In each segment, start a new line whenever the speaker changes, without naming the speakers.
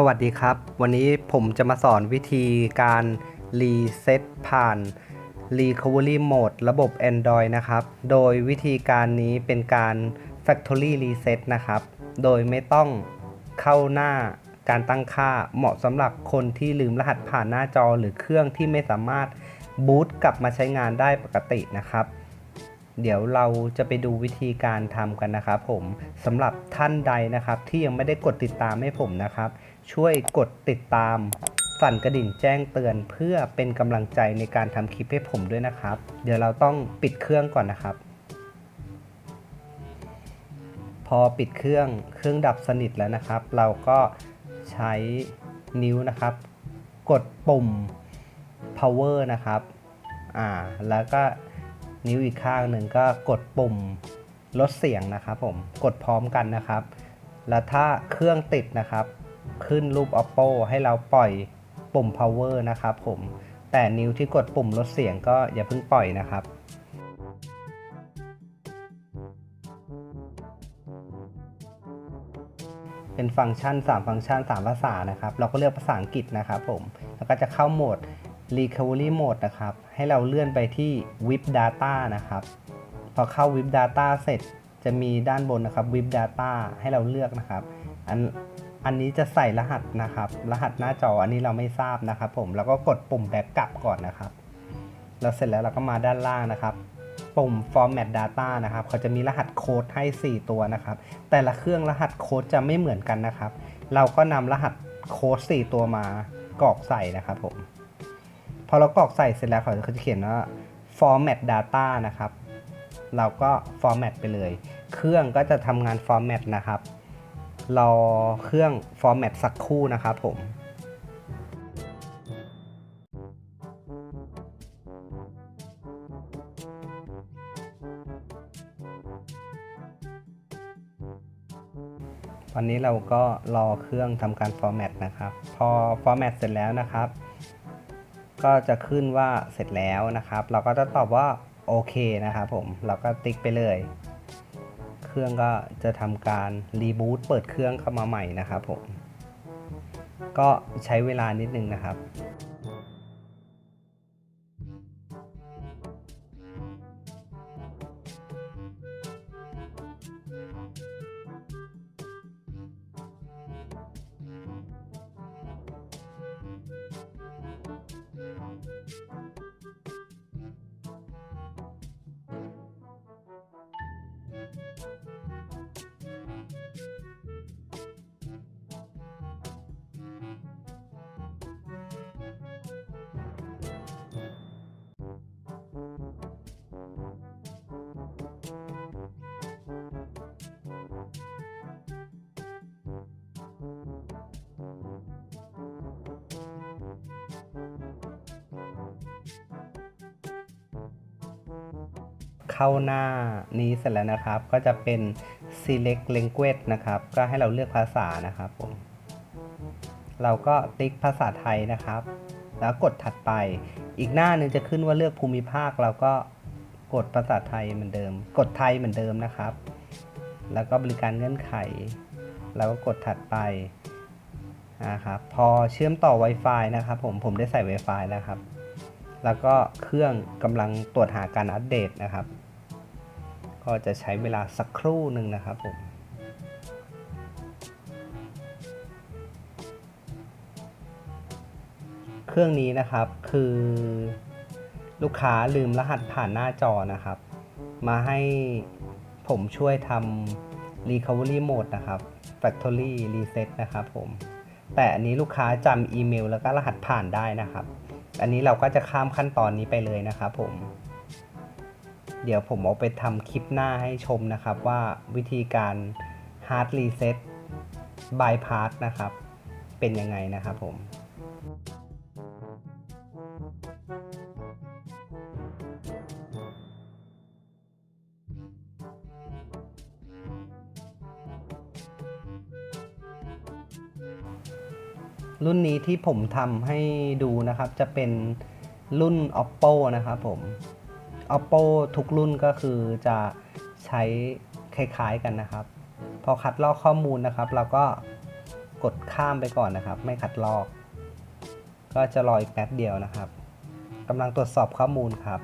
สวัสดีครับ วันนี้ผมจะมาสอนวิธีการรีเซ็ตผ่าน Recovery Mode ระบบ Android นะครับ โดยวิธีการนี้เป็นการ Factory Reset นะครับ โดยไม่ต้องเข้าหน้าการตั้งค่าเหมาะสำหรับคนที่ลืมรหัสผ่านหน้าจอหรือเครื่องที่ไม่สามารถบูตกลับมาใช้งานได้ปกตินะครับ เดี๋ยวเราจะไปดูวิธีการทำกันนะครับผมสำหรับท่านใดนะครับที่ยังไม่ได้กดติดตามให้ผมนะครับ ช่วยกดติดตาม สั่นกระดิ่งแจ้งเตือนเพื่อเป็นกำลังใจในการทำคลิปให้ผมด้วยนะครับ เดี๋ยวเราต้องปิดเครื่องก่อนนะครับ พอปิดเครื่องเครื่องดับสนิทแล้วนะครับ เราก็ใช้นิ้วนะครับ กดปุ่ม power นะครับอ่าแล้วก็นิ้วอีกข้างหนึ่งก็กดปุ่มลดเสียงนะครับผมกดพร้อมกันนะครับ แล้วถ้าเครื่องติดนะครับ ขึ้นรูป oppo ให้เราปล่อยปุ่ม power นะครับผมแต่นิ้วที่กดปุ่มลดเสียงก็อย่าเพิ่งปล่อยนะครับเป็นฟังก์ชัน 3 ฟังก์ชัน 3 ภาษานะครับ เราก็เลือกภาษาอังกฤษนะครับผม แล้วก็จะเข้าโหมด Recovery Mode นะครับ ให้เราเลื่อนไปที่ VIP Data นะครับ พอเข้า VIP Data เสร็จจะมีด้านบนนะครับ VIP Data ให้เราเลือกนะครับ อัน อันนี้จะใส่รหัสนะครับ รหัสหน้าจออันนี้เราไม่ทราบนะครับ ผมแล้วก็กดปุ่มแบ็กกลับก่อนนะครับแล้วเสร็จแล้วเราก็มาด้านล่างนะครับ ปุ่ม format data นะครับเขาจะมีรหัสโค้ดให้ 4 ตัวนะครับ แต่ละเครื่องรหัสโค้ดจะไม่เหมือนกันนะครับ เราก็นำรหัสโค้ด4ตัวมากรอกใส่นะครับผมพอเรากรอกใส่เสร็จแล้วเขาจะเขียนว่า format data นะครับ เราก็ format ไปเลย เครื่องก็จะทำงาน format นะครับ รอเครื่อง format สักครู่นะครับผมวันนี้เราก็รอเครื่องทำการ format นะครับ พอ format เสร็จแล้วนะครับ ก็จะขึ้นว่าเสร็จแล้วนะครับ เราก็จะตอบว่าโอเคนะครับผม เราก็ติ๊กไปเลย รื่องก็จะทำการรีบูตเปิดเครื่องเข้ามาใหม่นะครับผมก็ใช้เวลานิดนึงนะครับ เข้าหน้านี้เสร็จแล้วนะครับ ก็จะเป็น select language นะครับ ก็ให้เราเลือกภาษานะครับผมเราก็ติ๊กภาษาไทยนะครับ แล้วกดถัดไป อีกหน้าหนึ่งจะขึ้นว่าเลือกภูมิภาค เราก็กดภาษาไทยเหมือนเดิม กดไทยเหมือนเดิมนะครับ แล้วก็บริการเงื่อนไข เราก็กดถัดไปนะครับ พอเชื่อมต่อ Wi-Fi นะครับผม ผมได้ใส่ Wi-Fi แล้วครับ แล้วก็เครื่องกำลังตรวจหาการอัปเดตนะครับ ก็จะใช้เวลาสักครู่หนึ่งนะครับผมเครื่องนี้นะครับคือลูกค้าลืมรหัสผ่านหน้าจอนะครับ มาให้ผมช่วยทำ Recovery Mode นะครับ Factory Reset นะครับผมแต่อันนี้ลูกค้าจำอีเมลแล้วก็รหัสผ่านได้นะครับ อันนี้เราก็จะข้ามขั้นตอนนี้ไปเลยนะครับผม เดี๋ยวผมเอาไปทำคลิปหน้าให้ชมนะครับว่าวิธีการ hard reset bypass นะครับ เป็นยังไงนะครับผมรุ่นนี้ที่ผมทำให้ดูนะครับจะเป็นรุ่น oppo นะครับผม oppo ทุกรุ่นก็คือจะใช้คล้ายๆกันนะครับ พอคัดลอกข้อมูลนะครับ เราก็กกดข้ามไปก่อนนะครับ ไม่คัดลอก ก็จะรออีกแป๊บเดียวนะครับกำลังตรวจสอบข้อมูลครับ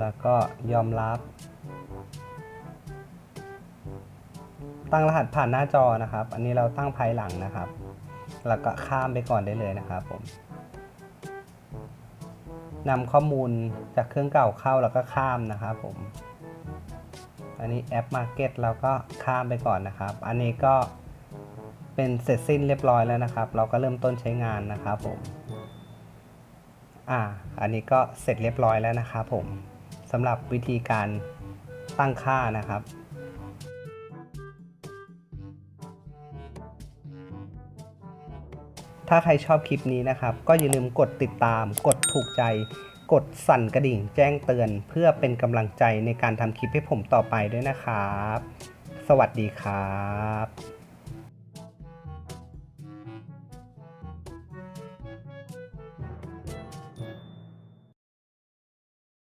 แล้วก็ยอมรับ ตั้งรหัสผ่านหน้าจอนะครับ อันนี้เราตั้งภายหลังนะครับ แล้วก็ข้ามไปก่อนได้เลยนะครับผมนำข้อมูลจากเครื่องเก่าเข้าแล้วก็ข้ามนะครับผม อันนี้แอป Market เราก็ข้ามไปก่อนนะครับ อันนี้ก็เป็นเสร็จสิ้นเรียบร้อยแล้วนะครับ เราก็เริ่มต้นใช้งานนะครับผมอ่า อันนี้ก็เสร็จเรียบร้อยแล้วนะครับผมสำหรับวิธีการตั้งค่านะครับ ถ้าใครชอบคลิปนี้นะครับ ก็อย่าลืมกดติดตาม กดถูกใจ กดสั่นกระดิ่งแจ้งเตือน เพื่อเป็นกำลังใจในการทำคลิปให้ผมต่อไปด้วยนะครับ สวัสดีครับ